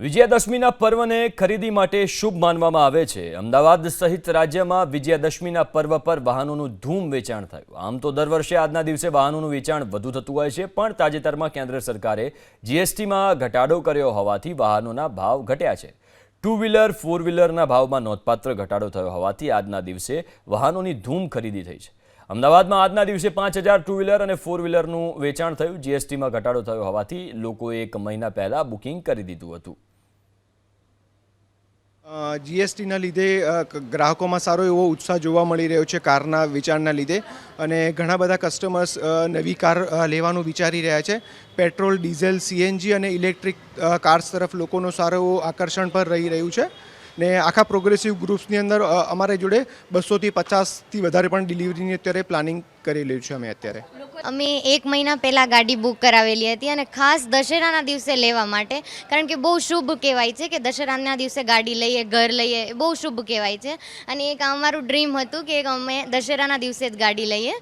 વિજયાદશમીના પર્વને ખરીદી માટે શુભ માનવામાં આવે છે. અમદાવાદ સહિત રાજ્યમાં વિજયાદશમીના પર્વ પર વાહનોનું ધૂમ વેચાણ થયું. આમ તો દર વર્ષે આજના દિવસે વાહનોનું વેચાણ વધુ થતું હોય છે, પણ તાજેતરમાં કેન્દ્ર સરકારે જીએસટીમાં ઘટાડો કર્યો હોવાથી વાહનોના ભાવ ઘટ્યા છે. ટુ વ્હીલર ફોર વ્હીલરના ભાવમાં નોંધપાત્ર ઘટાડો થયો હોવાથી આજના દિવસે વાહનોની ધૂમ ખરીદી થઈ છે. અમદાવાદમાં આજના દિવસે પાંચ હજાર ટુ વ્હીલર અને ફોર વ્હીલરનું વેચાણ થયું. જીએસટીમાં ઘટાડો થયો હોવાથી લોકોએ એક મહિના પહેલા બુકિંગ કરી દીધું હતું. જીએસટીના લીધે ગ્રાહકોમાં સારો એવો ઉત્સાહ જોવા મળી રહ્યો છે કારના વેચાણના લીધે અને ઘણા બધા કસ્ટમર્સ નવી કાર લેવાનું વિચારી રહ્યા છે. પેટ્રોલ, ડીઝલ, સીએનજી અને ઇલેક્ટ્રિક કાર્સ તરફ લોકોનો સારો એવો આકર્ષણ પર રહી રહ્યું છે. ને આખા પ્રોગ્રેસિવ ગ્રુપ્સની અંદર અમારે જોડે બસોથી પચાસથી વધારે પણ ડિલિવરીની અત્યારે પ્લાનિંગ કરેલું છે અમે અત્યારે. અમે એક મહિના પહેલાં ગાડી બુક કરાવેલી હતી અને ખાસ દશેરાના દિવસે લેવા માટે, કારણ કે બહુ શુભ કહેવાય છે કે દશેરાના દિવસે ગાડી લઈએ, ઘર લઈએ, એ બહુ શુભ કહેવાય છે. અને એક અમારું ડ્રીમ હતું કે અમે દશેરાના દિવસે જ ગાડી લઈએ.